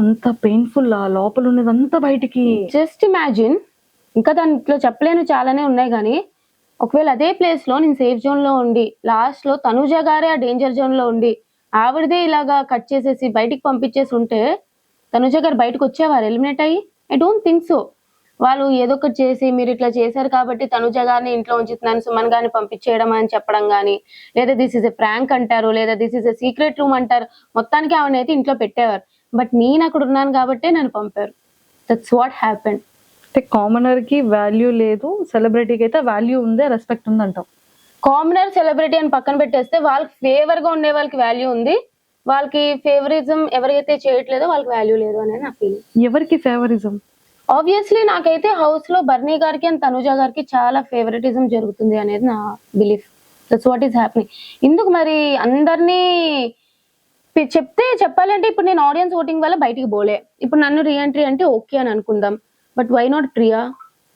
అంత పెయిన్ఫుల్ ఆ? లోపల ఉన్నదంతా బయటికి. జస్ట్ ఇమాజిన్ ఇంకా దాంట్లో చెప్పలేను చాలానే ఉన్నాయి కానీ ఒకవేళ అదే ప్లేస్లో నేను సేఫ్ జోన్లో ఉండి లాస్ట్లో తనుజ గారే ఆ డేంజర్ జోన్లో ఉండి ఆవిడదే ఇలాగా కట్ చేసేసి బయటికి పంపించేసి ఉంటే తనుజ గారు బయటకు వచ్చేవారు ఎలిమినేట్ అయ్యి? ఐ డోంట్ థింక్ సో వాళ్ళు ఏదో ఒకటి చేసి మీరు ఇట్లా చేశారు కాబట్టి తనుజ గారిని ఇంట్లో ఉంచుతున్నాను సుమన్ గారిని పంపించేయడం అని చెప్పడం కానీ లేదా దిస్ ఇస్ ఎ ప్రాంక్ అంటారు లేదా this is a secret room అంటారు మొత్తానికి ఆవిడ అయితే ఇంట్లో పెట్టేవారు. బట్ నేను అక్కడ ఉన్నాను కాబట్టే నన్ను పంపారు. దట్స్ వాట్ హ్యాపెన్ అంటే కామనర్కి వాల్యూ లేదు సెలబ్రిటీకి అయితే వాల్యూ ఉంది రెస్పెక్ట్ ఉంది అంటాం కామనర్ సెలబ్రిటీ అని పక్కన పెట్టేస్తే వాళ్ళకి ఫేవర్గా ఉండే వాళ్ళకి వాల్యూ ఉంది. వాళ్ళకి ఫేవరిజం ఎవరైతే చేయట్లేదో వాళ్ళకి వాల్యూ లేదు అనేది నా ఫీలింగ్ ఎవరికి ఫేవరిజం ఆబ్వియస్లీ నాకైతే హౌస్లో బర్నీ గారికి అండ్ తనుజ గారికి చాలా ఫేవరెటిజం జరుగుతుంది అనేది నా belief that's what is happening ఎందుకు మరి అందరినీ చెప్తే చెప్పాలంటే ఇప్పుడు నేను ఆడియన్స్ ఓటింగ్ వల్ల బయటికి పోలే. ఇప్పుడు నన్ను రీఎంట్రీ అంటే ఓకే అని అనుకుందాం. But why not Priya?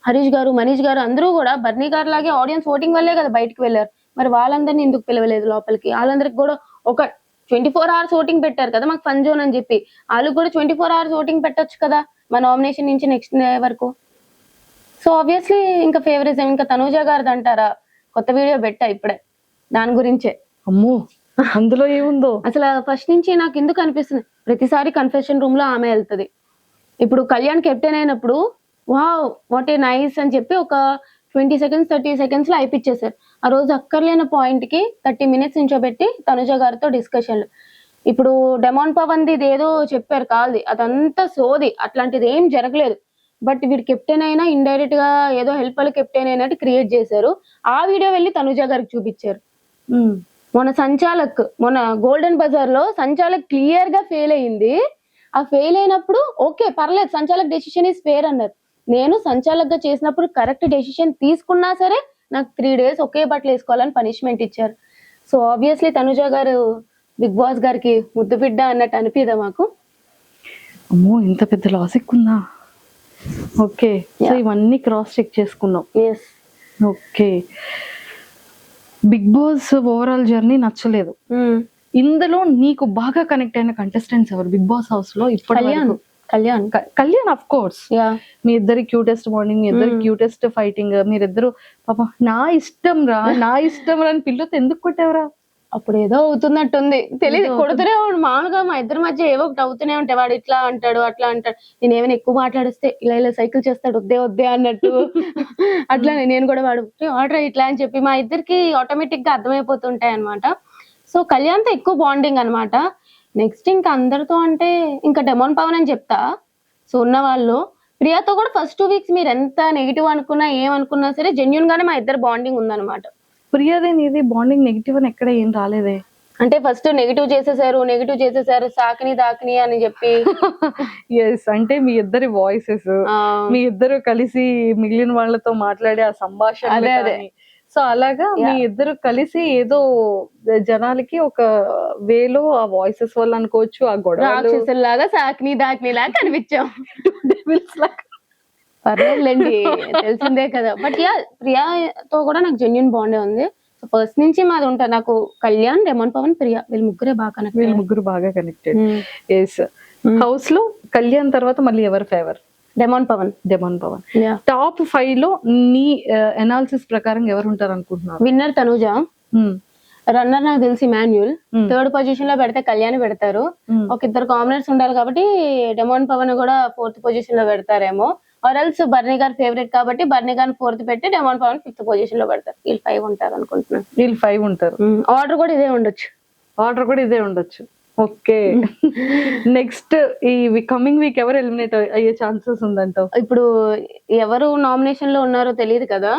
Harish గారు మనీష్ గారు అందరూ కూడా బర్నీ గారు లాగే ఆడియన్స్ ఓటింగ్ వల్లే కదా బయటికి వెళ్ళారు. మరి వాళ్ళందరినీ ఎందుకు పిలవలేదు లోపలికి? వాళ్ళందరికి కూడా ఒక ట్వంటీ ఫోర్ అవర్స్ ఓటింగ్ పెట్టారు కదా మాకు ఫన్ జోన్ అని చెప్పి. వాళ్ళకి కూడా ట్వంటీ ఫోర్ అవర్స్ ఓటింగ్ పెట్టొచ్చు కదా మా నామినేషన్ నుంచి నెక్స్ట్ డే వరకు. సో ఆబ్వియస్లీ ఇంకా ఫేవరిజం ఇంకా తనూజ గారిది అంటారా? కొత్త వీడియో పెట్టా ఇప్పుడే. దాని గురించే. అమ్మో! అందులో ఏముందో? అసలు ఫస్ట్ నుంచి నాకు ఎందుకు అనిపిస్తుంది? ప్రతిసారి కన్ఫెషన్ రూమ్లో ఆమె వెళ్తది. ఇప్పుడు కళ్యాణ్ కెప్టెన్ అయినప్పుడు వావ్ వాట్ ఏ నైస్ అని చెప్పి ఒక ట్వంటీ సెకండ్స్ థర్టీ సెకండ్స్లో అయిపించేశారు ఆ రోజు అక్కర్లేని పాయింట్కి థర్టీ మినిట్స్ నుంచోబెట్టి తనుజ గారితో డిస్కషన్లు ఇప్పుడు డెమాన్ పవన్ ఇది ఏదో చెప్పారు కాల్ది. అదంతా సోది. అట్లాంటిది ఏం జరగలేదు. బట్ వీడు కెప్టెన్ అయినా ఇండైరెక్ట్గా ఏదో హెల్ప్ వల్ల కెప్టెన్ అయినట్టు క్రియేట్ చేశారు. ఆ వీడియో వెళ్ళి తనుజ గారికి చూపించారు. మొన్న సంచాలక్ మొన్న గోల్డెన్ బజార్లో సంచాలక్ క్లియర్గా ఫెయిల్ అయింది ఆ ఫెయిల్ అయినప్పుడు ఓకే పర్లేదు సంచాలక్ డెసిషన్ ఇస్ ఫేర్ అన్నారు. నేను సంచాలక్గా చేసినప్పుడు కరెక్ట్ డెసిషన్ తీసుకున్నా సరే నాకు త్రీ డేస్ ఒకే బట్టలు వేసుకోవాలని పనిష్మెంట్ ఇచ్చారు. సో ఆబ్వియస్లీ తనుజ గారు బిగ్ బాస్ గారికి ముద్దు బిడ్డ అన్నట్టు అనిపిదా మాకు? అమ్మో ఇంత పెద్ద లాజిక్ ఉందా ఓకే సో ఇవన్నీ క్రాస్ చెక్ చేసుకున్నాం. Yes okay Bigg Boss overall journey నచ్చలేదు. ఇందులో నీకు బాగా కనెక్ట్ అయిన కంటెస్టెంట్స్ ఎవరు? బిగ్ బాస్ హౌస్లో ఇప్పటి కళ్యాణ్? కళ్యాణ్. కళ్యాణ్ అఫ్ కోర్స్ మీ ఇద్దరి క్యూటెస్ట్ మార్నింగ్ మీ ఇద్దరి క్యూటెస్ట్ ఫైటింగ్ మీరిద్దరు పాప నా ఇష్టం రా నా ఇష్టం రా అని పిల్లతో ఎందుకు కొట్టావురా? అప్పుడు ఏదో అవుతున్నట్టుంది తెలియదు కొడుతూనే ఉండు మామూలుగా మా ఇద్దరి మధ్య ఏవో ఒకటి అవుతూనే ఉంటాయి. వాడు ఇట్లా అంటాడు అట్లా అంటాడు. నేను ఏమైనా ఎక్కువ మాట్లాడిస్తే ఇలా ఇలా సైకిల్ చేస్తాడు వద్దే వద్దే అన్నట్టు. అట్లా నేను కూడా వాడు ఆర్డర్ ఇట్లా అని చెప్పి మా ఇద్దరికి ఆటోమేటిక్గా అర్థమైపోతుంటాయి అనమాట సో కళ్యాణ్తో ఎక్కువ బాండింగ్ అన్నమాట. నెక్స్ట్ ఇంకా అందరితో అంటే ఇంకా డెమోన్ పవన్ అని చెప్తా. సో ఉన్న వాళ్ళు ప్రియాతో కూడా ఫస్ట్ టూ వీక్స్ మీరు ఎంత నెగిటివ్ అనుకున్నా ఏమనుకున్నా సరే జెన్యున్ గానే మా ఇద్దరు బాండింగ్ ఉందన్నమాట. ప్రియదే నీది బాండింగ్ నెగిటివ్ అని ఎక్కడ ఏం రాలేదే. అంటే ఫస్ట్ నెగిటివ్ చేసేసారు నెగిటివ్ చేసేసారు సాకిని దాకిని అని చెప్పి. ఎస్ అంటే మీ ఇద్దరి వాయిసెస్ మీ ఇద్దరు కలిసి మిగిలిన వాళ్ళతో మాట్లాడే ఆ సంభాషణ అదే, అదే. సో అలాగా మీ ఇద్దరు కలిసి ఏదో జనాలకి ఒక వేలో ఆ వాయిసెస్ వల్ల అనుకోవచ్చు ఆ గొడవలు. రాక్షసుల్లాగా సాకిని దాకిని లాగా కనిపించాం లాగా. పర్లేదులేండి తెలిసిందే కదా. బట్ యా ప్రియాతో కూడా నాకు జెన్యున్ బాండే ఉంది. ఫస్ట్ నుంచి మాది ఉంటా నాకు కళ్యాణ్ రెమన్ పవన్ ప్రియా వీళ్ళు ముగ్గురే బాగా కనెక్ట్ వీళ్ళు ముగ్గురు బాగా కనెక్టెడ్ ఎస్ హౌస్లో కళ్యాణ్ తర్వాత మళ్ళీ ఎవరు favour demon Pavan. Demon Pavan. Top ఫైవ్లో నీ ఎనాలిసిస్ ప్రకారం ఎవరు ఉంటారు అనుకుంటున్నారు విన్నర్ తనుజ. Hmm. రన్నర్ నాకు తెలిసి మాన్యుల్ Hmm. థర్డ్ పొజిషన్లో పెడితే కళ్యాణ్ పెడతారు. Hmm. ఒక ఇద్దరు కాంబినేట్స్ ఉండాలి కాబట్టి డెమోన్ పవన్ కూడా ఫోర్త్ పొజిషన్లో పెడతారేమో. ఆర్ఎల్స్ బర్నీ గారు ఫేవరెట్ కాబట్టి బర్నీ గారిని ఫోర్త్ పెట్టి డెమోన్ పవన్ ఫిఫ్త్ పొజిషన్లో పెడతారు. వీళ్ళు ఫైవ్ ఉంటారు అనుకుంటున్నాను వీళ్ళు ఫైవ్ ఉంటారు. ఆర్డర్ కూడా ఇదే ఉండొచ్చు. ఆర్డర్ కూడా ఇదే ఉండొచ్చు. ఓకే నెక్స్ట్ ఈ కమింగ్ వీక్ ఎవరు ఎలిమినేట్ అయ్యే ఛాన్సెస్ ఉందంటావు ఇప్పుడు ఎవరు నామినేషన్లో ఉన్నారో తెలియదు కదా.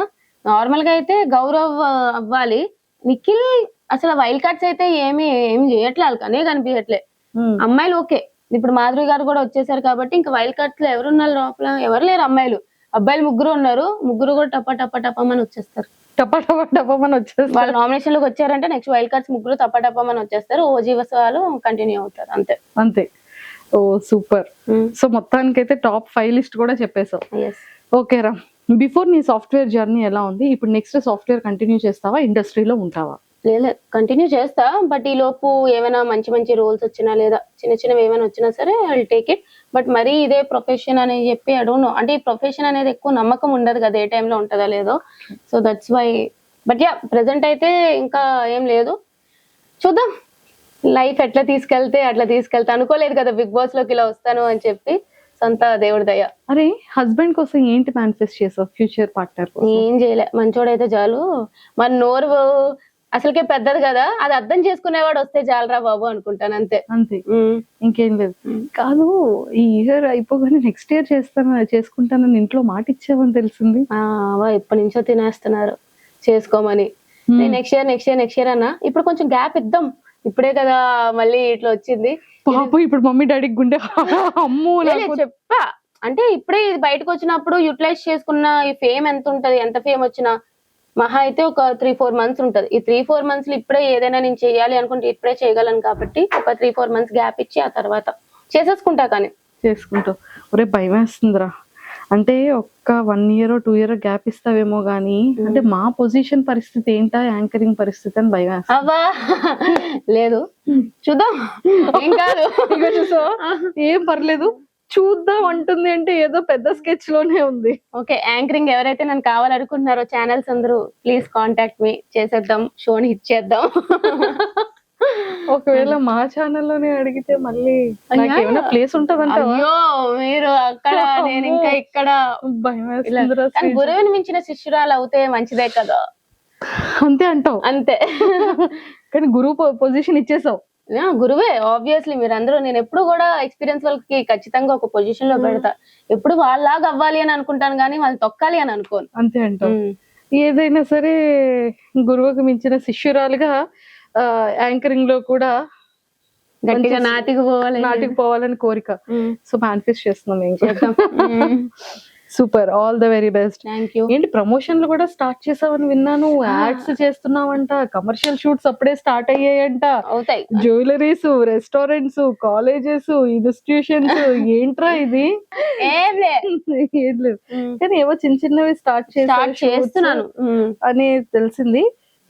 నార్మల్గా అయితే గౌరవ్ అవ్వాలి. నిఖిల్ అసలు వైల్డ్ కార్డ్స్ అయితే ఏమి ఏం చేయట్లే వాళ్ళకనే కనిపించట్లే Hmm. అమ్మాయిలు ఓకే. ఇప్పుడు మాధురి గారు కూడా వచ్చేసారు కాబట్టి ఇంకా వైల్డ్ కార్డ్స్లో ఎవరు ఉన్నారు లోపల? ఎవరు లేరు అమ్మాయిలు. అబ్బాయిలు ముగ్గురు ఉన్నారు. ముగ్గురు కూడా టప టప టపమని వచ్చేస్తారు. టపా టపా టపామని వచ్చేస్తారు. వాళ్ళు నామినేషన్లోకి వచ్చారంటే నెక్స్ట్ వైల్డ్ కార్డ్స్ ముగ్గురు టప టపమని వచ్చేస్తారు. ఓజీ వాళ్ళు కంటిన్యూ అవుతారు. అంతే. అంతే. Oh super. సో మొత్తానికైతే టాప్ ఫైవ్ లిస్ట్ కూడా చెప్పేశావు. ఎస్ ఓకే రా బిఫోర్ నీ సాఫ్ట్వేర్ జర్నీ ఎలా ఉంది? ఇప్పుడు నెక్స్ట్ సాఫ్ట్వేర్ కంటిన్యూ చేస్తావా? ఇండస్ట్రీలో ఉంటావా? లేదు కంటిన్యూ చేస్తా బట్ ఈ లోపు ఏమైనా మంచి మంచి రోల్స్ వచ్చినా లేదా చిన్న చిన్నవి ఏమైనా వచ్చినా సరే ఐ టేక్ ఇట్ బట్ మరీ ఇదే ప్రొఫెషన్ అని చెప్పి ఐ డోంట్ నో అంటే ఈ ప్రొఫెషన్ అనేది ఎక్కువ నమ్మకం ఉండదు కదా ఏ టైంలో ఉంటుందో లేదో. So that's why but yeah present అయితే ఇంకా ఏం లేదు. చూద్దాం. లైఫ్ ఎట్లా తీసుకెళ్తే అట్లా తీసుకెళ్తా. అనుకోలేదు కదా బిగ్ బాస్లోకి ఇలా వస్తాను అని చెప్పి. సొంత దేవుడి దయ. అరే హస్బెండ్ కోసం ఏంటి మేనిఫెస్ట్ చేసావు ఫ్యూచర్ పార్ట్నర్ ఏం చేయలే. మంచోడైతే చాలు. మన నోరు అసలుకే పెద్దది కదా అది అర్థం చేసుకునేవాడు వస్తే చాలరా బాబు అనుకుంటాను అంతే. అంతే. ఇంకేం లేదు. కాదు ఈ ఇయర్ అయిపోగానే నెక్స్ట్ ఇయర్ చేస్తాను చేసుకుంటానని ఇంట్లో మాట ఇచ్చావని తెలిసింది. ఎప్పటి నుంచో తినేస్తున్నారు. చేసుకోమని. Next year next year next year అన్నా. ఇప్పుడు కొంచెం గ్యాప్ ఇద్దాం. ఇప్పుడే కదా మళ్ళీ ఇట్లా వచ్చింది. పాపం ఇప్పుడు మమ్మీ డాడీకి గుండె అమ్మో చెప్పా. అంటే ఇప్పుడే ఇది బయటకు వచ్చినప్పుడు యూటిలైజ్ చేసుకున్న ఈ ఫేమ్ ఎంత ఉంటది ఎంత ఫేమ్ వచ్చినా. మహా అయితే ఒక త్రీ ఫోర్ మంత్స్ ఉంటది. ఈ త్రీ ఫోర్ మంత్స్లో ఇప్పుడే ఏదైనా నేను చేయాలి అనుకుంటే ఇప్పుడే చేయగలను కాబట్టి ఒక త్రీ ఫోర్ మంత్స్ గ్యాప్ ఇచ్చి ఆ తర్వాత చేసేసుకుంటా కానీ. చేసుకుంటావు ఒరే భయం వేస్తుందిరా. అంటే ఒక్క one year two year gap ఇస్తావేమో గానీ అంటే మా పొజిషన్ పరిస్థితి ఏంటా? యాంకరింగ్ పరిస్థితి అని భయం అవ్వా! లేదు. చూద్దాం. కాదు? ఏం పర్లేదు. చూద్దాం అంటుంది అంటే ఏదో పెద్ద స్కెచ్లోనే ఉంది. ఓకే యాంకరింగ్ ఎవరైతే నన్ను కావాలనుకుంటున్నారో ఛానల్స్ అందరూ ప్లీజ్ కాంటాక్ట్ మీ చేసేద్దాం షోని హిట్ చేద్దాం. ఒకవేళ మా ఛానల్లోనే అడిగితే మళ్ళీ ఏమైనా ప్లేస్ ఉంటదంటావా? అయ్యో మీరు అక్కడ నేను ఇంకా ఇక్కడ భయం. గురువుని మించిన శిష్యురాలు అవుతే మంచిదే కదా. అంతే అంటావు. అంతే. కానీ గురువు పొజిషన్ ఇచ్చేసావు. గురువే ఆబ్వియస్లీ మీరందరూ నేను ఎప్పుడు కూడా ఎక్స్పీరియన్స్ వాళ్ళకి ఖచ్చితంగా ఒక పొజిషన్లో పెడతా. ఎప్పుడు వాళ్ళలాగా అవ్వాలి అని అనుకుంటాను కానీ వాళ్ళు తొక్కాలి అని అనుకోను. అంతే ఉమ్. ఏదైనా సరే గురువుకు మించిన శిష్యురాలుగా యాంకరింగ్లో కూడా గట్టిగా నాటికి పోవాలి నాటికి పోవాలని కోరిక. సో మేనిఫెస్ట్ చేస్తున్నాం ఇంకా చేద్దాం. Super all the very best thank you ఏంటి ప్రమోషన్లు కూడా స్టార్ట్ చేసావని విన్నాను. యాడ్స్ చేస్తున్నావంట. కమర్షియల్ షూట్స్ అప్పుడే స్టార్ట్ అయ్యాయంట. అవుతాయి. జ్యువెలరీస్ రెస్టారెంట్స్ కాలేజెస్ ఇన్స్టిట్యూషన్స్ ఏంట్రా ఇది? ఏం లేదు. కానీ ఏవో చిన్న చిన్నవి స్టార్ట్ చేస్తున్నాను. అని తెలిసింది.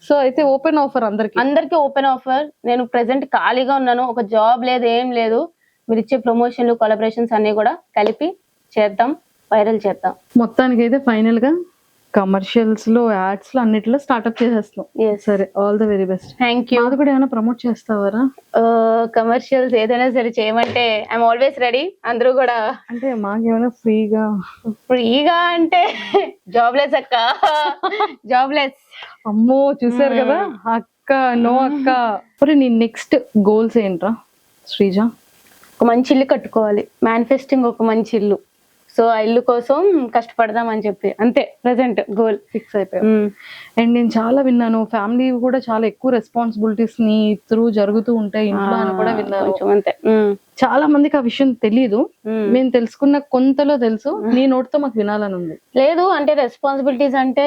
సో అయితే ఓపెన్ ఆఫర్ అందరికి. అందరికి ఓపెన్ ఆఫర్ నేను ప్రెసెంట్ ఖాళీగా ఉన్నాను. ఒక జాబ్ లేదు ఏం లేదు. మీరు ఇచ్చే ప్రమోషన్లు కొలబరేషన్స్ అన్ని కూడా కలిపి చేద్దాం. వైరల్ చేద్దాం. మొత్తానికి అయితే ఫైనల్గా కమర్షియల్స్లో యాడ్స్లో అన్నిట్లో స్టార్ట్అప్ చేసేస్తున్నాం. ఎస్ సరే all the very best. Thank you అది కూడా ఏమైనా ప్రమోట్ చేస్తావారా? కమర్షియల్స్ ఏదైనా సరే చేయమంటే ఐఎమ్ ఆల్వేస్ రెడీ అందరూ కూడా అంటే మాకేమైనా ఫ్రీగా? ఫ్రీగా అంటే జాబ్లెస్ అక్క. జాబ్లెస్ అమ్మో చూసారు కదా? అక్క నో అక్క. మరి నీ నెక్స్ట్ గోల్స్ ఏంట్రా శ్రీజ? ఒక మంచి ఇల్లు కట్టుకోవాలి. మేనిఫెస్టింగ్ ఒక మంచి ఇల్లు. సో ఆ ఇల్లు కోసం కష్టపడదాం అని చెప్పి. అంతే ప్రెసెంట్ గోల్ ఫిక్స్ అయిపోయావు అండ్ నేను చాలా విన్నాను. ఫ్యామిలీ కూడా చాలా ఎక్కువ రెస్పాన్సిబిలిటీస్ని త్రూ జరుగుతూ ఉంటాయి. ఇంట్లో అని కూడా విన్నాను. అంతే. చాలా మందికి ఆ విషయం తెలియదు. మేము తెలుసుకున్న కొంతలో తెలుసు. నీ నోటితో మాకు వినాలని ఉంది. లేదు అంటే రెస్పాన్సిబిలిటీస్ అంటే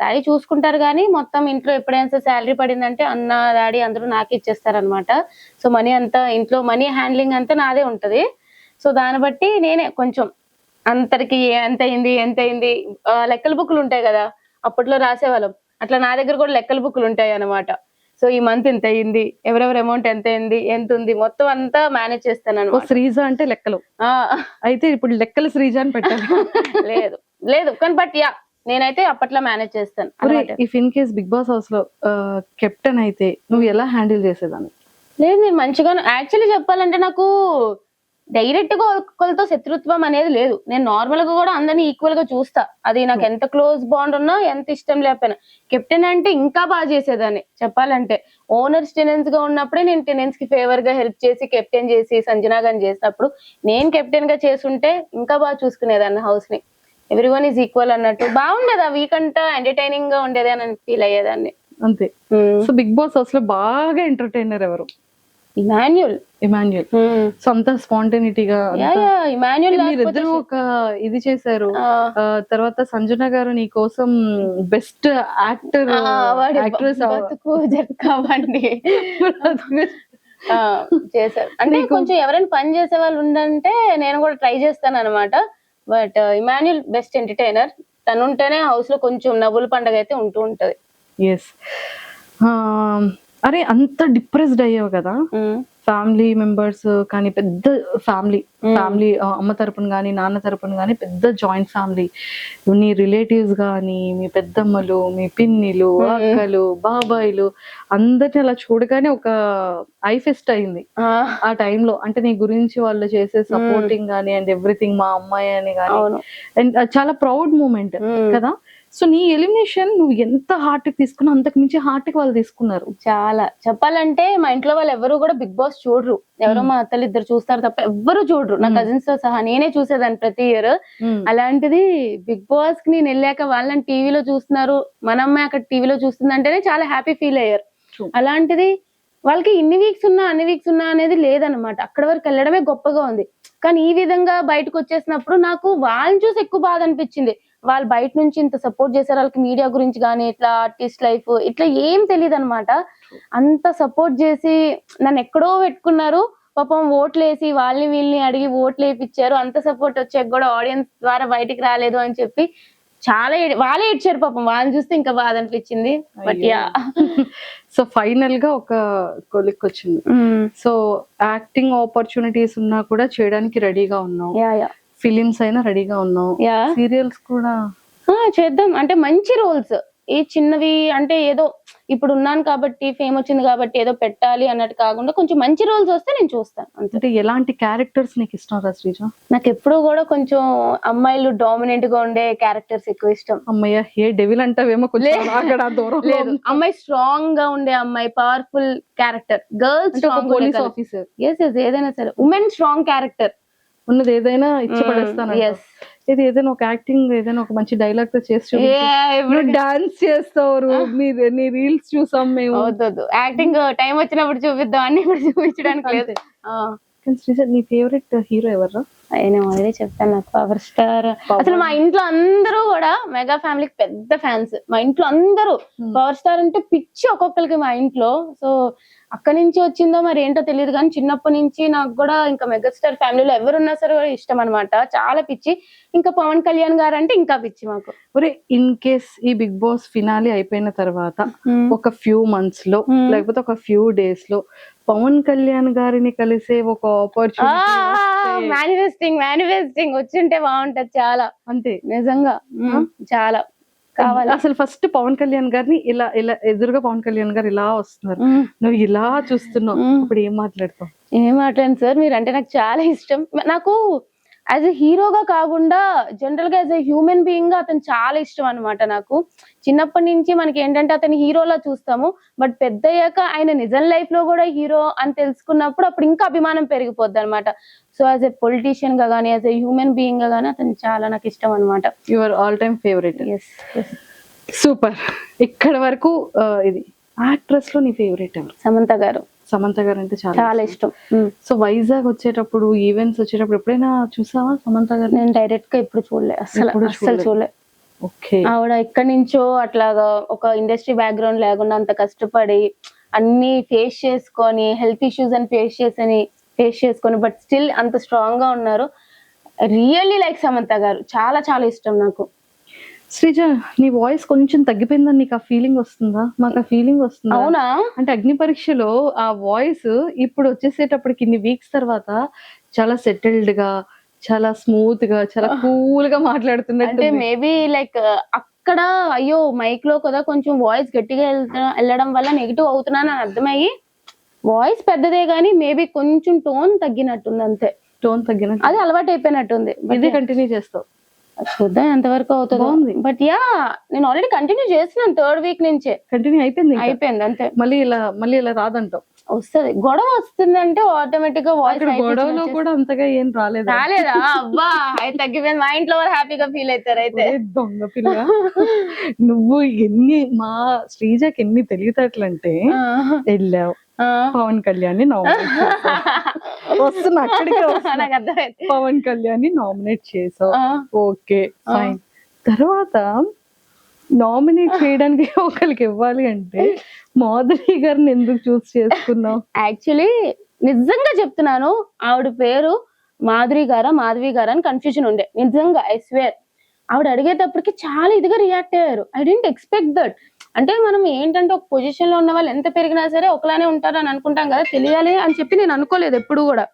డాడీ చూసుకుంటారు కానీ మొత్తం ఇంట్లో ఎప్పుడైనా శాలరీ పడిందంటే అన్న డాడీ అందరూ నాకే ఇచ్చేస్తారు సో మనీ అంతా ఇంట్లో మనీ హ్యాండ్లింగ్ అంతా నాదే ఉంటది. సో దాన్ని బట్టి నేనే కొంచెం అంతరికి ఎంత అయింది ఎంత అయింది లెక్కల బుక్లు ఉంటాయి కదా అప్పట్లో రాసేవాళ్ళం. అట్లా నా దగ్గర కూడా లెక్కల బుక్లు ఉంటాయి అన్నమాట. సో ఈ మంత్ ఎంత అయింది ఎవరెవరి అమౌంట్ ఎంత అయింది ఎంత ఉంది మొత్తం అంతా మేనేజ్ చేస్తాను అనమాట శ్రీజ అంటే లెక్కలు. అయితే ఇప్పుడు లెక్కలు శ్రీజ అని పెట్టాలి. లేదు లేదు కానీ బట్ యా నేనైతే అప్పట్లో మేనేజ్ చేస్తాను. If in case Bigg Boss హౌస్లో కెప్టెన్ అయితే నువ్వు ఎలా హ్యాండిల్ చేసేదాన్ని? లేదు నేను మంచిగా యాక్చువల్లీ చెప్పాలంటే నాకు డైరెక్ట్గా ఒకరితో శత్రుత్వం అనేది లేదు. నేను నార్మల్గా కూడా అందరినీ ఈక్వల్గా చూస్తా. అది నాకు ఎంత క్లోజ్ బాండ్ ఉన్నా ఎంత ఇష్టం లేకపోయినా. కెప్టెన్ అంటే ఇంకా బాగా చేసేదాన్ని. చెప్పాలంటే ఓనర్స్ టెనెన్స్గా ఉన్నప్పుడే నేను టెనెన్స్కి ఫేవర్గా హెల్ప్ చేసి కెప్టెన్ చేసి సంజనా గాని చేసినప్పుడు నేను కెప్టెన్గా చేసుంటే ఇంకా బాగా చూసుకునేదాన్ని హౌస్ని. ఎవ్రీ వన్ ఈజ్ ఈక్వల్ అన్నట్టు. బాగుండేది ఆ వీక్ అంతా ఎంటర్టైనింగ్గా ఉండేది అని ఫీల్ అయ్యేదాన్ని. అంతే. సో బిగ్ బాస్ హౌస్లో బాగా ఎంటర్టైనర్ ఎవరు? ఇమాన్యుల్ ఇమాన్యుయల్. సో అంత. స్పాంటేనిటీగా ఇమాన్యుల్ మీరిద్దరు ఒక ఇది చేశారు. తర్వాత సంజన గారు నీ కోసం బెస్ట్ యాక్టర్ యాక్ట్రెస్ ఆ, చేశారు. అంటే కొంచెం ఎవరైనా పని చేసే వాళ్ళు ఉందంటే నేను కూడా ట్రై చేస్తాను అనమాట బట్ ఇమాన్యుల్ బెస్ట్ ఎంటర్టైనర్. తను ఉంటేనే హౌస్లో కొంచెం నవ్వుల పండగ అయితే ఉంటూ ఉంటది. ఎస్ ఆ, అరే అంత డిప్రెస్డ్ అయ్యావు కదా. ఫ్యామిలీ మెంబర్స్ కానీ పెద్ద ఫ్యామిలీ ఫ్యామిలీ అమ్మ తరపున కానీ నాన్న తరపున కానీ పెద్ద జాయింట్ ఫ్యామిలీ. నీ రిలేటివ్స్ కానీ మీ పెద్దమ్మలు మీ పిన్నిలు అక్కలు బాబాయిలు అందరిని అలా చూడగానే ఒక ఐ ఫెస్ట్ అయింది. ఆ. టైంలో అంటే నీ గురించి వాళ్ళు చేసే సపోర్టింగ్ కానీ అండ్ ఎవ్రీథింగ్ మా అమ్మాయి అని కానీ. అండ్ చాలా ప్రౌడ్ మూమెంట్ కదా. సో నీ ఎలిమినేషన్ నువ్వు ఎంత హార్ట్కి తీసుకున్నావు అంతకు మించి హార్ట్కి వాళ్ళు తీసుకున్నారు. చాలా. చెప్పాలంటే మా ఇంట్లో వాళ్ళు ఎవరు కూడా బిగ్ బాస్ చూడరు. ఎవరో మా అత్తలు ఇద్దరు చూస్తారు తప్ప ఎవ్వరు చూడరు. నా కజిన్స్తో సహా నేనే చూసేదాన్ని ప్రతి ఇయర్ అలాంటిది బిగ్ బాస్కి నేను వెళ్ళాక వాళ్ళని టీవీలో చూస్తున్నారు. మన అమ్మాయి అక్కడ టీవీలో చూస్తుందంటేనే చాలా హ్యాపీ ఫీల్ అయ్యారు. అలాంటిది వాళ్ళకి ఇన్ని వీక్స్ ఉన్నా అన్ని వీక్స్ ఉన్నా అనేది లేదనమాట అక్కడ వరకు వెళ్ళడమే గొప్పగా ఉంది. కానీ ఈ విధంగా బయటకు వచ్చేసినప్పుడు నాకు వాళ్ళని చూసి ఎక్కువ బాధ అనిపించింది. వాళ్ళు బయట నుంచి ఇంత సపోర్ట్ చేశారు వాళ్ళకి మీడియా గురించి కానీ ఇట్లా ఆర్టిస్ట్ లైఫ్ ఇట్లా ఏం తెలియదు అనమాట అంత సపోర్ట్ చేసి నన్ను ఎక్కడో పెట్టుకున్నారు. పాపం ఓట్లు వేసి వాళ్ళని వీళ్ళని అడిగి ఓట్లు వేయించారు అంత సపోర్ట్ వచ్చాక కూడా ఆడియన్స్ ద్వారా బయటికి రాలేదు అని చెప్పి చాలా వాళ్ళే ఇచ్చారు పాపం. వాళ్ళని చూస్తే ఇంకా బాధ అనిపించింది. బట్ యా సో ఫైనల్గా ఒక కొలిక్ వచ్చింది. సో యాక్టింగ్ ఆపర్చునిటీస్ ఉన్నా కూడా చేయడానికి రెడీగా ఉన్నావు యా యా ఫిలిమ్స్ అయినా రెడీగా ఉన్నావు. సీరియల్స్ కూడా. చేద్దాం. అంటే మంచి రోల్స్. ఈ చిన్నవి అంటే ఏదో ఇప్పుడు ఉన్నాను కాబట్టి ఫేమ్ వచ్చింది కాబట్టి ఏదో పెట్టాలి అన్నట్టు కాకుండా కొంచెం మంచి రోల్స్ వస్తే నేను చూస్తాను. అంటే ఎలాంటి క్యారెక్టర్స్ నీకు ఇష్టం రా శ్రీజ? నాకు ఎప్పుడూ కూడా కొంచెం అమ్మాయిలు డామినెంట్గా ఉండే క్యారెక్టర్స్ ఎక్కువ ఇష్టం. అమ్మయ్య ఏ డెవిల్ అంటావేమో కొంచెం అక్కడ దూరం లేదు. అమ్మాయి స్ట్రాంగ్గా ఉండే అమ్మాయి powerful character girls strong police officer yes yes ఏదైనా సరే. ఉమెన్ స్ట్రాంగ్ క్యారెక్టర్ ఉన్నది ఏదైనా ఇచ్చి పడేస్తాను ఇది ఏదైనా ఒక యాక్టింగ్ ఏదైనా ఒక మంచి డైలాగ్తో చేసి డాన్స్ చేస్తావు మీ నీ రీల్స్ చూసాం మేము. యాక్టింగ్ టైం వచ్చినప్పుడు చూపిద్దాం. అన్ని ఇప్పుడు చూపించడానికి లేదు. శ్రీజ నీ ఫేవరెట్ హీరో ఎవర్రా నేను ఆల్రెడీ చెప్పాను నాకు పవర్ స్టార్ అసలు మా ఇంట్లో అందరూ కూడా మెగా ఫ్యామిలీకి పెద్ద ఫ్యాన్స్ మా ఇంట్లో అందరూ Hmm. పవర్ స్టార్ అంటే పిచ్చి ఒక్కొక్కరికి మా ఇంట్లో. సో అక్కడి నుంచి వచ్చిందో మరి ఏంటో తెలియదు కానీ చిన్నప్పటి నుంచి నాకు కూడా ఇంకా మెగాస్టార్ ఫ్యామిలీలో ఎవరున్నా సరే కూడా ఇష్టం అనమాట చాలా పిచ్చి. ఇంకా పవన్ కళ్యాణ్ గారు అంటే ఇంకా పిచ్చి మాకు. ఒరే ఇన్ కేస్ ఈ బిగ్ బాస్ ఫినాలి అయిపోయిన తర్వాత ఒక ఫ్యూ మంత్స్లో. లేకపోతే ఒక ఫ్యూ డేస్లో పవన్ కళ్యాణ్ గారిని కలిసే ఒక ఆపర్చునిటీ మేనిఫెస్టింగ్ మేనిఫెస్టింగ్ వచ్చింటే బాగుంటది చాలా. అంతే. నిజంగా. చాలా. కావాలి. అసలు ఫస్ట్ పవన్ కళ్యాణ్ గారిని ఇలా ఇలా ఎదురుగా పవన్ కళ్యాణ్ గారు ఇలా వస్తున్నారు. నువ్వు ఇలా చూస్తున్నావు. ఇప్పుడు ఏం మాట్లాడతావు? ఏం మాట్లాడండి సార్? మీరు అంటే నాకు చాలా ఇష్టం. నాకు యాజ్ ఎ హీరోగా కాకుండా జనరల్గా యాజ్ ఎ హ్యూమన్ బీయింగ్గా అతను చాలా ఇష్టం అన్నమాట నాకు. చిన్నప్పటి నుంచి మనకి ఏంటంటే అతని హీరోలా చూస్తాము. బట్ పెద్ద అయ్యాక ఆయన నిజం లైఫ్లో కూడా హీరో అని తెలుసుకున్నప్పుడు అప్పుడు ఇంకా అభిమానం పెరిగిపోద్ది అనమాట సో యాజ్ ఎ పొలిటీషియన్గా కానీ యాజ్ ఎ హ్యూమన్ బీయింగ్గా కానీ అతను చాలా నాకు ఇష్టం అనమాట your all time favourite yes super ఇక్కడ వరకు ఆ, ఇది యాక్ట్రెస్లో నీ ఫేవరెట్ ఎవరు? సమంత గారు. సమంత గారు అంటే చాలా చాలా ఇష్టం. సో వైజాగ్ వచ్చేటప్పుడు ఈవెంట్స్ వచ్చేటప్పుడు ఎప్పుడైనా చూసావా సమంత గారిని? నేను డైరెక్ట్గా ఎప్పుడు చూడలే అసలు అసలు. చూడలే. ఓకే. ఆవిడ ఎక్కడి నుంచో అట్లాగా ఒక ఇండస్ట్రీ బ్యాక్గ్రౌండ్ లేకుండా అంత కష్టపడి అన్ని ఫేస్ చేసుకొని హెల్త్ ఇష్యూస్ అని ఫేస్ చేసని ఫేస్ చేసుకొని బట్ స్టిల్ అంత స్ట్రాంగ్గా ఉన్నారు. రియల్లీ లైక్ సమంత గారు. చాలా చాలా ఇష్టం నాకు. శ్రీజ నీ వాయిస్ కొంచెం తగ్గిపోయిందని నీకు ఆ ఫీలింగ్ వస్తుందా? మాకు ఆ ఫీలింగ్ వస్తుందా? అవునా? అంటే అగ్ని పరీక్షలో ఆ వాయిస్ ఇప్పుడు వచ్చేసేటప్పటికి ఇన్ని వీక్స్ తర్వాత చాలా సెటిల్డ్గా చాలా స్మూత్గా చాలా కూల్గా మాట్లాడుతున్నట్టు అంటే మేబీ లైక్ అక్కడ అయ్యో మైక్లో కదా కొంచెం వాయిస్ గట్టిగా వెళ్ళడం వల్ల నెగిటివ్ అవుతున్నాను అని అర్థమయ్యి వాయిస్ పెద్దదే గానీ మేబీ కొంచెం టోన్ తగ్గినట్టుంది అంతే. టోన్ తగ్గినట్టు అది అలవాటు అయిపోయినట్టుంది ఇది కంటిన్యూ చేస్తావు. చూద్దాం ఎంతవరకు అవుతుందో. బట్ యా నేను ఆల్రెడీ కంటిన్యూ చేస్తున్నాను థర్డ్ వీక్ నుంచే. కంటిన్యూ అయిపోయింది. అయిపోయింది అంతే. మళ్ళీ ఇలా మళ్ళీ ఇలా రాదంటావు? వస్తది. గొడవ వస్తుందంటే ఆటోమేటిక్గా వాయిస్ గొడవలో కూడా అంతగా ఏం రాలేదు? రాలేదా? అబ్బా అయితే తగ్గిపోయింది. మా ఇంట్లో వాళ్ళు హ్యాపీగా ఫీల్ అవుతారు అయితే. దొంగ పిల్ల. నువ్వు ఎన్ని మా శ్రీజకి ఎన్ని తెలివితేటలు అంటే వెళ్ళావు. పవన్ కళ్యాణ్ నామినేట్ వస్తున్నా అక్కడికి పవన్ కళ్యాణ్ నామినేట్ చేసావు. ఓకే ఫైన్ తర్వాత నామినేట్ చేయడానికి ఒకరికి ఇవ్వాలి అంటే మాధురి గారిని ఎందుకు చూస్ చేసుకున్నావు? యాక్చువల్లీ నిజంగా చెప్తున్నాను ఆవిడ పేరు మాధురి గారా మాధవి గారా అని కన్ఫ్యూజన్ ఉండే. నిజంగా ఐ స్వేర్ ఆవిడ అడిగేటప్పటికి చాలా ఇదిగా రియాక్ట్ అయ్యారు. ఐ డెంట్ ఎక్స్పెక్ట్ దట్ అంటే మనం ఏంటంటే ఒక పొజిషన్లో ఉన్న వాళ్ళు ఎంత పెరిగినా సరే ఒకలానే ఉంటారు అని అనుకుంటాం కదా తెలియాలి అని చెప్పి నేను అనుకోలేదు ఎప్పుడు కూడా.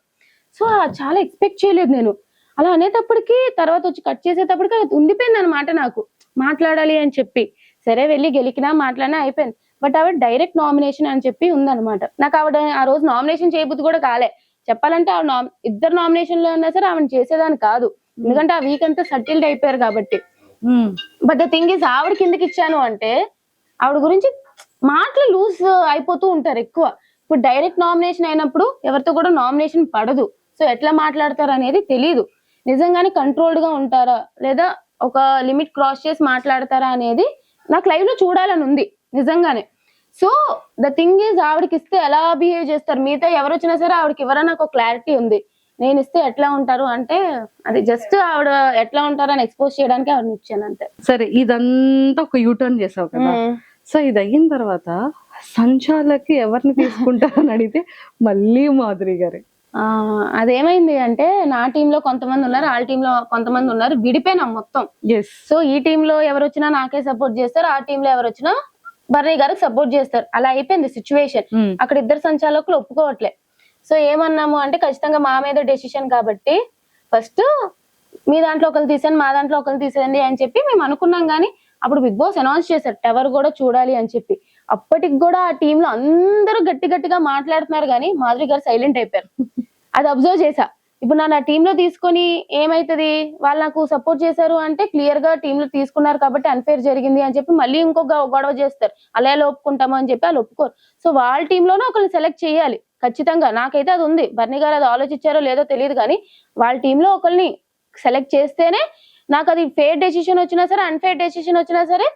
సో చాలా ఎక్స్పెక్ట్ చేయలేదు నేను. అలా అనేటప్పటికి తర్వాత వచ్చి కట్ చేసేటప్పటికి అది ఉండిపోయింది అనమాట నాకు. మాట్లాడాలి అని చెప్పి. సరే వెళ్ళి గెలికినా మాట్లాడినా అయిపోయింది. బట్ ఆవిడ డైరెక్ట్ నామినేషన్ అని చెప్పి ఉందన్నమాట. నాకు ఆవిడ ఆ రోజు నామినేషన్ చేయబుద్ధి కూడా కాలే. చెప్పాలంటే ఆవిడ nom- ఇద్దరు నామినేషన్లో ఉన్నా సరే ఆవిడ చేసేదాన్ని కాదు. ఎందుకంటే ఆ వీక్ అంతా సటిల్డ్ అయిపోయారు కాబట్టి. బట్ ద థింగ్ ఇస్ ఆవిడ కిందకి ఇచ్చాను అంటే ఆవిడ గురించి మాటలు లూజ్ అయిపోతూ ఉంటారు ఎక్కువ. ఇప్పుడు డైరెక్ట్ నామినేషన్ అయినప్పుడు ఎవరితో కూడా నామినేషన్ పడదు. సో ఎట్లా మాట్లాడతారు అనేది తెలియదు నిజంగానే కంట్రోల్డ్గా ఉంటారా? లేదా ఒక లిమిట్ క్రాస్ చేసి మాట్లాడతారా అనేది నాకు లైవ్లో చూడాలని ఉంది నిజంగానే. సో ద థింగ్ ఈజ్ ఆవిడకి ఇస్తే ఎలా బిహేవ్ చేస్తారు? మిగతా ఎవరు వచ్చినా సరే ఆవిడకి ఎవరైనా ఒక క్లారిటీ ఉంది. నేను ఇస్తే ఎట్లా ఉంటారు అంటే అది జస్ట్ ఆవిడ ఎట్లా ఉంటారని ఎక్స్పోజ్ చేయడానికి ఆవిడ ఇచ్చాను అంతే. సరే ఇదంతా ఒక యూటర్న్ చేసావు కదా. సో ఇది అయిన తర్వాత సంచాలకి ఎవరిని తీసుకుంటారని అడిగితే మళ్ళీ మాధురి గారే. ఆ, అదేమైంది అంటే నా టీమ్లో కొంతమంది ఉన్నారు వాళ్ళ టీమ్లో కొంతమంది ఉన్నారు విడిపోయినాం మొత్తం. సో ఈ టీమ్లో ఎవరు వచ్చినా నాకే సపోర్ట్ చేస్తారు ఆ టీమ్లో ఎవరు వచ్చినా బర్నీ గారికి సపోర్ట్ చేస్తారు. అలా అయిపోయింది సిచ్యువేషన్ అక్కడ ఇద్దరు సంచాలకులు ఒప్పుకోవట్లే. సో ఏమన్నాము అంటే ఖచ్చితంగా మా మీద డెసిషన్ కాబట్టి ఫస్ట్ మీ దాంట్లో ఒకరు తీసేయండి మా దాంట్లో ఒకరు తీసేయండి అని చెప్పి మేము అనుకున్నాం కానీ అప్పుడు బిగ్ బాస్ అనౌన్స్ చేశారు టవర్ కూడా చూడాలి అని చెప్పి. అప్పటికి కూడా ఆ టీమ్లో అందరూ గట్టి గట్టిగా మాట్లాడుతున్నారు కానీ మాధురి గారు సైలెంట్ అయిపోయారు. అది అబ్జర్వ్ చేశా. ఇప్పుడు నన్ను ఆ టీమ్లో తీసుకొని ఏమైతుంది? వాళ్ళు నాకు సపోర్ట్ చేశారు అంటే క్లియర్గా టీమ్లో తీసుకున్నారు కాబట్టి అన్ఫేర్ జరిగింది అని చెప్పి మళ్ళీ ఇంకొక గొడవ చేస్తారు. అలా ఎలా ఒప్పుకుంటాము అని చెప్పి వాళ్ళు ఒప్పుకోరు. సో వాళ్ళ టీంలోనే ఒకరిని సెలెక్ట్ చేయాలి. ఖచ్చితంగా. నాకైతే అది ఉంది. బర్నీ గారు అది ఆలోచించారో లేదో తెలియదు కానీ వాళ్ళ టీంలో ఒకరిని సెలెక్ట్ చేస్తేనే నాకు అది ఫేర్ డెసిషన్ వచ్చినా సరే అన్ఫేర్ డెసిషన్ వచ్చినా సరే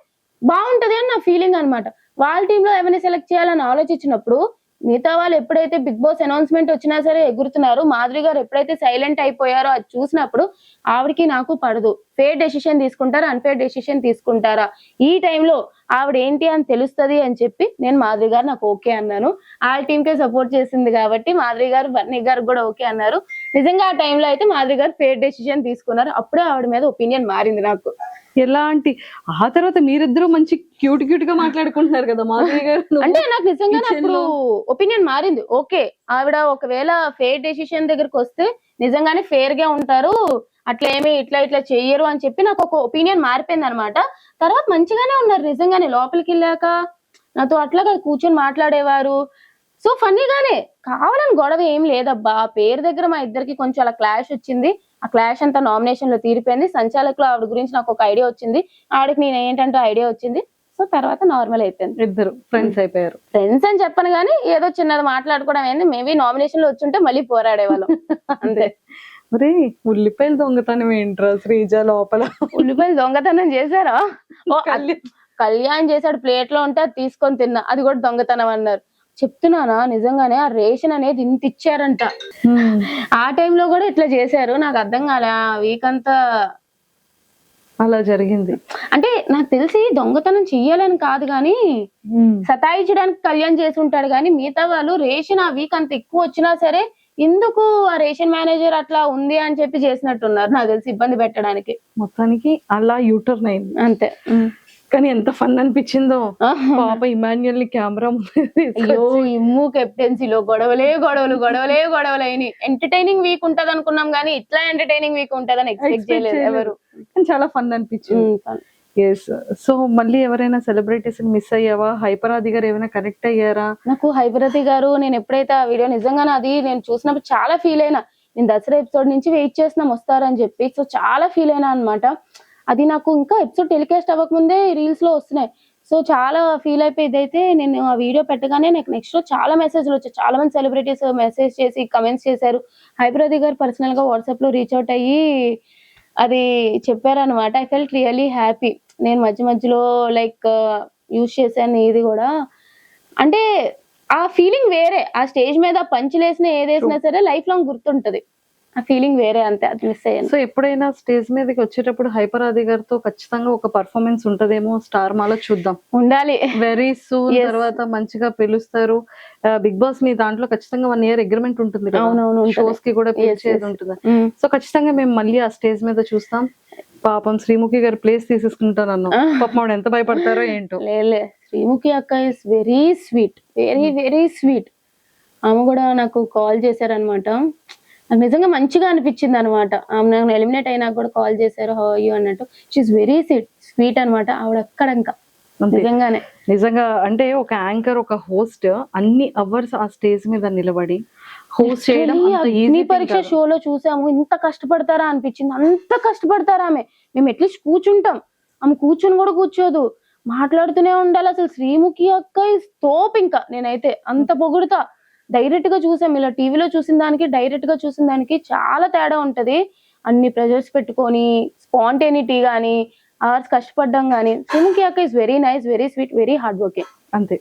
బాగుంటది అని నా ఫీలింగ్ అన్నమాట. వాళ్ళ టీంలో ఎవరిని సెలెక్ట్ చేయాలని ఆలోచించినప్పుడు మిగతా వాళ్ళు ఎప్పుడైతే బిగ్ బాస్ అనౌన్స్మెంట్ వచ్చినా సరే ఎగురుతున్నారు మాధురి గారు ఎప్పుడైతే సైలెంట్ అయిపోయారో అది చూసినప్పుడు ఆవిడకి నాకు పడదు. ఫేర్ డెసిషన్ తీసుకుంటారా అన్ఫేర్ డెసిషన్ తీసుకుంటారా? ఈ టైంలో ఆవిడ ఏంటి అని తెలుస్తది అని చెప్పి నేను మాధురి గారు నాకు ఓకే అన్నాను. ఆ టీంకే సపోర్ట్ చేసింది కాబట్టి మాధురి గారు బర్నీ గారు కూడా ఓకే అన్నారు. నిజంగా ఆ టైంలో అయితే మాధురి గారు ఫేర్ డెసిషన్ తీసుకున్నారు. అప్పుడే ఆవిడ మీద ఒపీనియన్ మారింది నాకు. ఎలాంటి ఆ తర్వాత మీరిద్దరూ మంచి క్యూట్ క్యూట్గా మాట్లాడుకుంటున్నారు కదా మాధురి గారు. అంటే నాకు నిజంగానే Kitchen అప్పుడు. ఒపీనియన్ మారింది. ఓకే ఆవిడ ఒకవేళ ఫేర్ డెసిషన్ దగ్గరకు వస్తే నిజంగానే ఫేర్గా ఉంటారు. అట్లా ఏమి ఇట్లా ఇట్లా చెయ్యరు అని చెప్పి నాకు ఒక ఒపీనియన్ మారిపోయింది అనమాట తర్వాత మంచిగానే ఉన్నారు నిజంగానే. లోపలికి వెళ్ళాక నాతో అట్లాగా కూర్చొని మాట్లాడేవారు. సో ఫన్నీగానే కావాలని గొడవ ఏం లేదబ్బా. ఆ పేరు దగ్గర మా ఇద్దరికి కొంచెం అలా క్లాష్ వచ్చింది. ఆ క్లాష్ అంతా నామినేషన్లో తీరిపోయింది. సంచాలకులు ఆవిడ గురించి నాకు ఒక ఐడియా వచ్చింది. ఆవిడకి నేను ఏంటంటే ఐడియా వచ్చింది. సో తర్వాత నార్మల్ అయిపోయింది. ఇద్దరు ఫ్రెండ్స్ అయిపోయారు. ఫ్రెండ్స్ అని చెప్పను కానీ ఏదో చిన్నది మాట్లాడుకోవడం ఏంది. మేబీ నామినేషన్లో వచ్చుంటే మళ్ళీ పోరాడేవాళ్ళం. అంతే. ఒరే ఉల్లిపాయలు దొంగతనం ఏంట్రా? శ్రీజ లోపల. ఉల్లిపాయలు దొంగతనం చేశారా. కళ్యాణ్. చేశాడు ప్లేట్లో ఉంటే అది తీసుకొని తిన్నా. అది కూడా దొంగతనం అన్నారు. చెప్తున్నానా? నిజంగానే ఆ రేషన్ అనేది ఇంత ఇచ్చారంట. ఆ టైంలో కూడా ఇట్లా చేశారు. నాకు అర్థం కాలే. ఆ వీక్ అంతా అలా జరిగింది. అంటే నాకు తెలిసి దొంగతనం చెయ్యాలని కాదు కానీ సతాయించడానికి కళ్యాణ్ చేసి ఉంటాడు కానీ మిగతా వాళ్ళు రేషన్ ఆ వీక్ అంత ఎక్కువ వచ్చినా సరే ఎందుకు ఆ రేషన్ మేనేజర్ అట్లా ఉంది అని చెప్పి చేసినట్టున్నారు? నాకు తెలిసి ఇబ్బంది పెట్టడానికి. మొత్తానికి అలా యూటర్న్ అయింది. అంతే. కానీ ఎంత ఫన్ అనిపించిందో. పాప ఇమాన్యుయల్ని కెమెరా అయ్యో ఇమ్ము కెప్టెన్సీలో గొడవలే గొడవలు గొడవలే గొడవలు అయినాయి ఎంటర్టైనింగ్ వీక్ ఉంటది అనుకున్నాం కానీ ఇట్లా ఎంటర్టైనింగ్ వీక్ ఉంటదని ఎక్స్పెక్ట్ చేయలేదు ఎవరు. చాలా ఫన్ అనిపించింది. ఎస్ సో మళ్ళీ ఎవరైనా సెలబ్రిటీస్ మిస్ అయ్యావా? హైపరాది గారు ఏమైనా కనెక్ట్ అయ్యారా? నాకు హైపరతి గారు నేను ఎప్పుడైతే ఆ వీడియో నిజంగానే అది నేను చూసినప్పుడు చాలా ఫీల్ అయినా. నేను దసరా ఎపిసోడ్ నుంచి వెయిట్ చేస్తున్నాం వస్తారని చెప్పి. సో చాలా ఫీల్ అయినా అన్నమాట. అది నాకు ఇంకా ఎపిసోడ్ టెలికాస్ట్ అవ్వకముందే రీల్స్లో వస్తున్నాయి. సో చాలా ఫీల్ అయిపోయి ఇదైతే నేను ఆ వీడియో పెట్టగానే నాకు నెక్స్ట్లో చాలా మెసేజ్లు వచ్చాయి. చాలా మంది సెలబ్రిటీస్ మెసేజ్ చేసి కమెంట్స్ చేశారు. హైపరతి గారు పర్సనల్గా వాట్సాప్లో రీచ్ అవుట్ అయ్యి అది చెప్పారనమాట ఐ ఫెల్ట్ రియలీ హ్యాపీ నేను మధ్య మధ్యలో లైక్ యూజ్ చేశాను ఇది కూడా. అంటే ఆ ఫీలింగ్ వేరే. ఆ స్టేజ్ మీద పంచులేసిన ఏదేసినా సరే లైఫ్ లాంగ్ గుర్తుంటది. ఆ ఫీలింగ్ వేరే అంతే అది మిస్ అయ్యాను. సో ఎప్పుడైనా స్టేజ్ మీదకి వచ్చేటప్పుడు హైపరాది గారితో ఖచ్చితంగా ఒక పర్ఫార్మెన్స్ ఉంటదేమో స్టార్ మాలో చూద్దాం. ఉండాలి. Very soon. తర్వాత మంచిగా పిలుస్తారు. బిగ్ బాస్ మీ దాంట్లో ఖచ్చితంగా వన్ ఇయర్ అగ్రిమెంట్ ఉంటుంది అవునవును. షోస్కి కూడా పిలిచేది. ఉంటుంది. ఉమ్. సో ఖచ్చితంగా మేము మళ్ళీ ఆ స్టేజ్ మీద చూస్తాం. పాపం శ్రీముఖి గారు ప్లేస్ తీసేసుకుంటాను అన్నాం. Ah. పాపం ఆవిడ ఎంత భయపడతారో ఏంటో. లేలే శ్రీముఖి అక్క is very sweet very very sweet ఆమె కూడా నాకు కాల్ చేశారనమాట నాకు నిజంగా మంచిగా అనిపించింది అనమాట ఆమె నాకు ఎలిమినేట్ అయినా కూడా కాల్ చేశారు హౌ యూ అన్నట్టు. షీఈ్ వెరీ స్వీట్ స్వీట్ అనమాట ఆవిడ అక్కడ ఇంకా. నిజంగానే. నిజంగా అంటే ఒక యాంకర్ ఒక హోస్ట్ అన్ని అవర్స్ ఆ స్టేజ్ మీద నిలబడి హోస్ట్ చేయడం అగ్ని పరీక్ష షోలో చూసాము. ఇంత కష్టపడతారా అనిపించింది. అంత కష్టపడతారా ఆమె. మేము అట్లీస్ట్ కూర్చుంటాం. ఆమె కూర్చొని కూడా కూర్చోదు. మాట్లాడుతూనే ఉండాలి. అసలు శ్రీముఖి అక్క తోపు ఇంకా. నేనైతే అంత పొగుడుతా. డైరెక్ట్గా చూసాం. ఇలా టీవీలో చూసిన దానికి డైరెక్ట్గా చూసిన దానికి చాలా తేడా ఉంటది. అన్ని ప్రెజర్స్ పెట్టుకొని స్పాంటేనిటీ గానీ అవర్స్ కష్టపడడం గానీ. శ్రీముఖి అక్క is very nice very sweet very hard working అంతే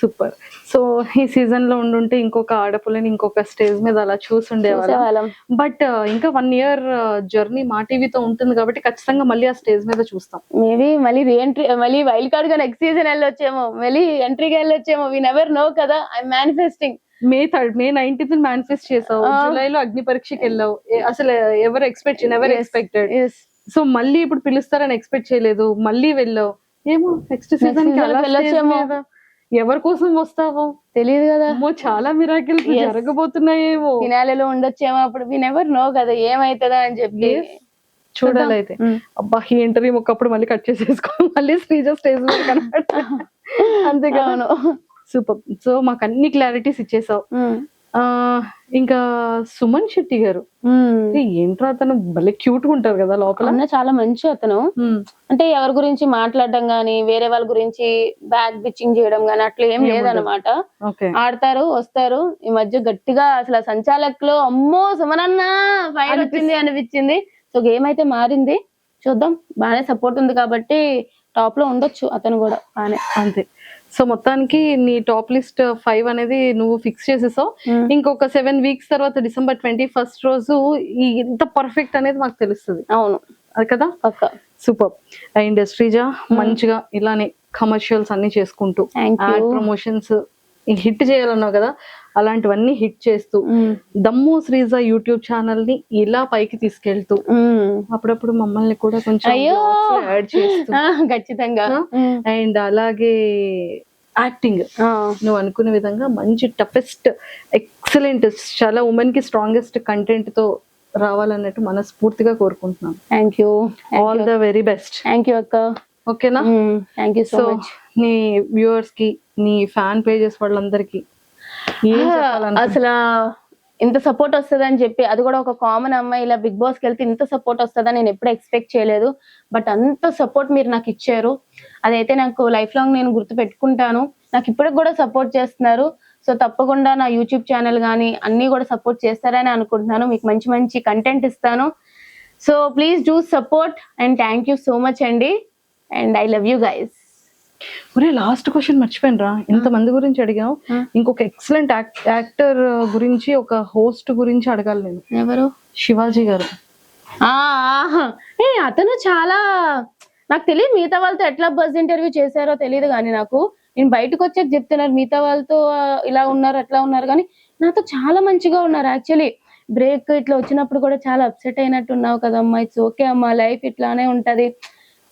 సూపర్ సో ఈ సీజన్లో ఉండుంటే ఇంకొక ఆడపిల్లని ఇంకొక స్టేజ్ మీద అలా చూసుండేవాళ్ళం. బట్ ఇంకా వన్ ఇయర్ జర్నీ మా టీవీతో ఉంటుంది కాబట్టి ఖచ్చితంగా మళ్ళీ ఆ స్టేజ్ మీద చూస్తాం. మేబీ మళ్ళీ రీఎంట్రీ మళ్ళీ వైల్డ్ కార్డ్గా నెక్స్ట్ సీజన్ వెళ్ళొచ్చేమో. మళ్ళీ ఎంట్రీకి వెళ్ళొచ్చేమో. వీ నెవర్ నో కదా. I manifesting May third May nineteenth manifest చేసావు. జూలైలో అగ్ని పరీక్షకి వెళ్ళావు. అసలు ఎవరు ఎక్స్పెక్ట్ ఎవరు ఎక్స్పెక్టెడ్ సో మళ్ళీ ఇప్పుడు పిలుస్తారని ఎక్స్పెక్ట్ చేయలేదు. మళ్ళీ వెళ్ళావు. ఏమో నెక్స్ట్ సీజన్. ఎవరి కోసం వస్తావో? తెలియదు కదా. చాలా మిరాకిల్స్. జరగబోతున్నాయేమో. ఫినాలేలో ఉండొచ్చేమో అప్పుడు. వీ నెవర్ నో కదా ఏమైతుందా అని చెప్పి. చూడాలి అయితే. అబ్బా ఈ ఇంటర్వ్యూ ఒకప్పుడు మళ్ళీ కట్ చేసేసుకో. మళ్ళీ శ్రీజ స్టేజ్ మీద అంతే కదా? సూపర్. సో మాకు అన్ని క్లారిటీస్ ఇచ్చేసావు. ఆ ఇంకా సుమన్ శెట్టి గారు. ఏంట్రా అతను? భలే క్యూట్గా ఉంటారు కదా లోపల. అన్న చాలా మంచి అతను. అంటే ఎవరి గురించి మాట్లాడడం గానీ వేరే వాళ్ళ గురించి బ్యాక్ బిచ్చింగ్ చేయడం గానీ అట్లా ఏం లేదనమాట ఆడతారు వస్తారు. ఈ మధ్య గట్టిగా అసలు సంచాలక్లో అమ్మో సుమనన్న ఫైర్ వచ్చింది అనిపించింది. సో గేమ్ అయితే మారింది. చూద్దాం. బాగానే సపోర్ట్ ఉంది కాబట్టి టాప్లో ఉండొచ్చు అతను కూడా. బాగానే. అంతే. సో మొత్తానికి నీ టాప్ లిస్ట్ ఫైవ్ అనేది నువ్వు ఫిక్స్ చేసేసావు. ఇంకొక సెవెన్ వీక్స్ తర్వాత డిసెంబర్ ట్వంటీ ఫస్ట్ రోజు ఇంత పర్ఫెక్ట్ అనేది మాకు తెలుస్తుంది. అవును. అది కదా? సూపర్. అండ్ శ్రీజ మంచిగా ఇలానే కమర్షియల్స్ అన్ని చేసుకుంటూ ప్రమోషన్స్ హిట్ చేయాలన్నావు కదా? అలాంటివన్నీ హిట్ చేస్తూ దమ్ము శ్రీజ యూట్యూబ్ ఛానల్ని ఇలా పైకి తీసుకెళ్తూ అప్పుడప్పుడు మమ్మల్ని కూడా కొంచెం. యాడ్ చేస్తూ. ఖచ్చితంగా. అండ్ అలాగే యాక్టింగ్. నువ్వు అనుకునే విధంగా మంచి టఫెస్ట్ ఎక్సలెంట్ చాలా ఉమెన్కి స్ట్రాంగెస్ట్ కంటెంట్తో రావాలన్నట్టు మనస్ఫూర్తిగా కోరుకుంటున్నాను. Thank you all the very best thank you అక్క. ఓకేనా థ్యాంక్ యూ సో మచ్ నీ వ్యూవర్స్కి నీ ఫ్యాన్ పేజెస్ వాళ్ళందరికీ? అసలు ఇంత సపోర్ట్ వస్తుంది అని చెప్పి అది కూడా ఒక కామన్ అమ్మాయి ఇలా బిగ్ బాస్కి వెళ్తే ఇంత సపోర్ట్ వస్తుందని నేను ఎప్పుడు ఎక్స్పెక్ట్ చేయలేదు. బట్ అంత సపోర్ట్ మీరు నాకు ఇచ్చారు. అదైతే నాకు లైఫ్ లాంగ్ నేను గుర్తు పెట్టుకుంటాను. నాకు ఇప్పటికి కూడా సపోర్ట్ చేస్తున్నారు. సో తప్పకుండా నా యూట్యూబ్ ఛానల్ కానీ అన్ని కూడా సపోర్ట్ చేస్తారని అనుకుంటున్నాను. మీకు మంచి మంచి కంటెంట్ ఇస్తాను. So please do support and thank you so much అండి. And I love you guys. ఒరే లాస్ట్ క్వశ్చన్ మర్చిపోయినరా? ఇంత మంది గురించి అడిగాం. ఆ. ఇంకొక ఎక్సలెంట్ యాక్టర్ గురించి ఒక హోస్ట్ గురించి అడగాలి నేను. ఎవరు? శివాజీ గారు. ఏ అతను చాలా నాకు తెలియదు మిగతా వాళ్ళతో ఎట్లా బస్ ఇంటర్వ్యూ చేశారో తెలియదు కానీ నాకు. నేను బయటకు వచ్చాక చెప్తున్నారు మిగతా వాళ్ళతో ఇలా ఉన్నారు అట్లా ఉన్నారు కానీ నాతో చాలా మంచిగా ఉన్నారు. యాక్చువల్లీ బ్రేక్ ఇట్లా వచ్చినప్పుడు కూడా చాలా అప్సెట్ అయినట్టు ఉన్నావు కదమ్మా. ఇట్స్ ఓకే అమ్మా లైఫ్ ఇట్లానే ఉంటది.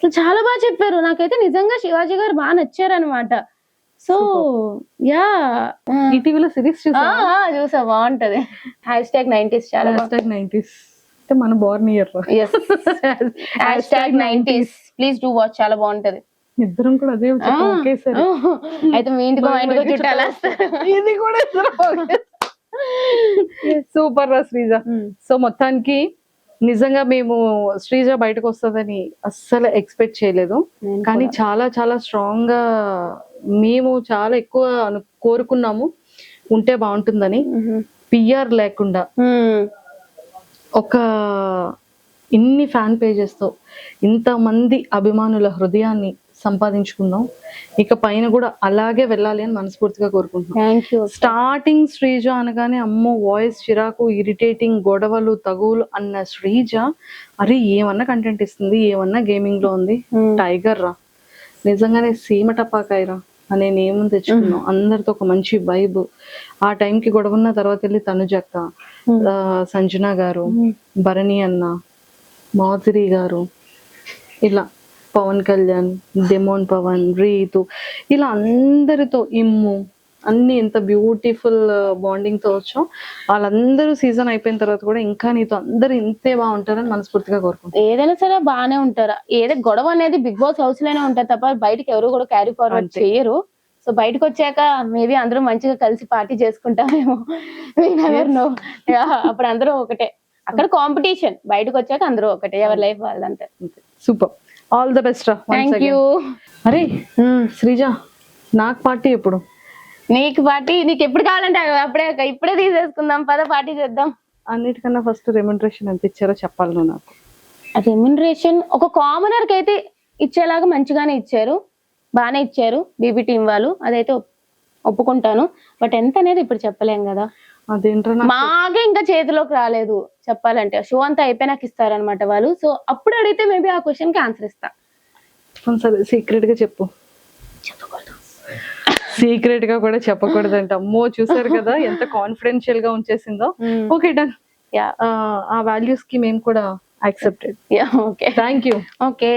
అసలు చాలా బాగా చెప్పారు. నాకైతే నిజంగా శివాజీ గారు బాగా నచ్చారనమాట సో యా. ఈటీవీలో సిరీస్ చూసా చూసా. బాగుంటది. హ్యాష్ ట్యాగ్ నైన్టీస్ చాలా బాగుంది నైన్టీస్ అంటే మన born year hashtag nineties please do watch చాలా బాగుంటది. ఇద్దరం కూడా అదే ఒకేసారి. అయితే మీ ఇంటికి మా ఇంటికి చుట్టాలు ఇది కూడా సూపర్ రా శ్రీజ. సో మొత్తానికి నిజంగా మేము శ్రీజ బయటకు వస్తుందని అస్సలు ఎక్స్పెక్ట్ చేయలేదు. కానీ చాలా చాలా స్ట్రాంగ్గా మేము చాలా ఎక్కువ కోరుకున్నాము. ఉంటే బాగుంటుందని. పిఆర్ లేకుండా. ఒక ఇన్ని ఫ్యాన్ పేజెస్తో ఇంతమంది అభిమానుల హృదయాన్ని సంపాదించుకున్నాం ఇక పైన కూడా అలాగే వెళ్ళాలి అని మనస్ఫూర్తిగా కోరుకుంటున్నాం. స్టార్టింగ్ శ్రీజ అనగానే అమ్మో వాయిస్ చిరాకు ఇరిటేటింగ్ గొడవలు తగువులు అన్న శ్రీజ అరే ఏమన్నా కంటెంట్ ఇస్తుంది? ఏమన్నా గేమింగ్లో ఉంది? టైగర్ రా. నిజంగానే సీమ టపాకాయరా అనే నేమ్ తెచ్చుకున్నాం. అందరితో ఒక మంచి వైబ్ ఆ టైంకి గొడవ ఉన్న తర్వాత వెళ్ళి తనుజక్క ఆ, సంజన గారు భరణి అన్న మాధురి గారు ఇలా పవన్ కళ్యాణ్ డెమోన్ పవన్ రీతు ఇలా అందరితో ఇమ్ము అన్ని ఎంత బ్యూటిఫుల్ బాండింగ్తో వచ్చాం. వాళ్ళందరూ సీజన్ అయిపోయిన తర్వాత కూడా ఇంకా నీతో అందరూ ఇంతే బాగుంటారని మనస్ఫూర్తిగా కోరుకుంటాం ఏదైనా సరే బాగానే ఉంటారు. ఏదో గొడవ అనేది బిగ్ బాస్ హౌస్లోనే ఉంటారు తప్ప బయటకి ఎవరు కూడా క్యారీ ఫార్వర్డ్. చేయరు. సో బయటకు వచ్చాక మేబీ అందరూ మంచిగా కలిసి పార్టీ చేసుకుంటామేమో. నో అప్పుడు అందరూ ఒకటే. అక్కడ కాంపిటీషన్. బయటకు వచ్చాక అందరూ ఒకటే. ఎవరి life వాళ్ళంతే super. All the best thank. You అరే శ్రీజ నాకు పార్టీ ఎప్పుడు? నీకు పార్టీ నీకు ఎప్పుడు కావాలంటే అప్పుడే ఇప్పుడే తీసేసుకుందాం పద పార్టీ చేద్దాం. అన్నిటికన్నా ఫస్ట్ రెమ్యూనరేషన్ ఎంత ఇచ్చారో చెప్పాలి నువ్వు నాకు. రెమ్యునరేషన్ ఒక కామనర్కి అయితే ఇచ్చేలాగా మంచిగానే ఇచ్చారు. బాగానే ఇచ్చారు బీబీ టీం వాళ్ళు. అదైతే ఒప్- ఒప్పుకుంటాను. బట్ ఎంత అనేది ఇప్పుడు చెప్పలేం కదా. మాకే ఇంకా చేతిలోకి రాలేదు చెప్పాలంటే. షో అంతా అయిపోయినాక ఇస్తారనమాట వాళ్ళు. సో అప్పుడు అడిగితే మేబీ ఆ క్వశ్చన్కి ఆన్సర్ ఇస్తా. సరే సీక్రెట్గా చెప్పు. సీక్రెట్గా కూడా చెప్పకూడదంట. అమ్మో చూసారు కదా ఎంత కాన్ఫిడెన్షియల్గా ఉంచేసిందో ఓకే డన్. యా. ఆ వాల్యూస్కి మేము కూడా accepted. Yeah okay. Thank you okay.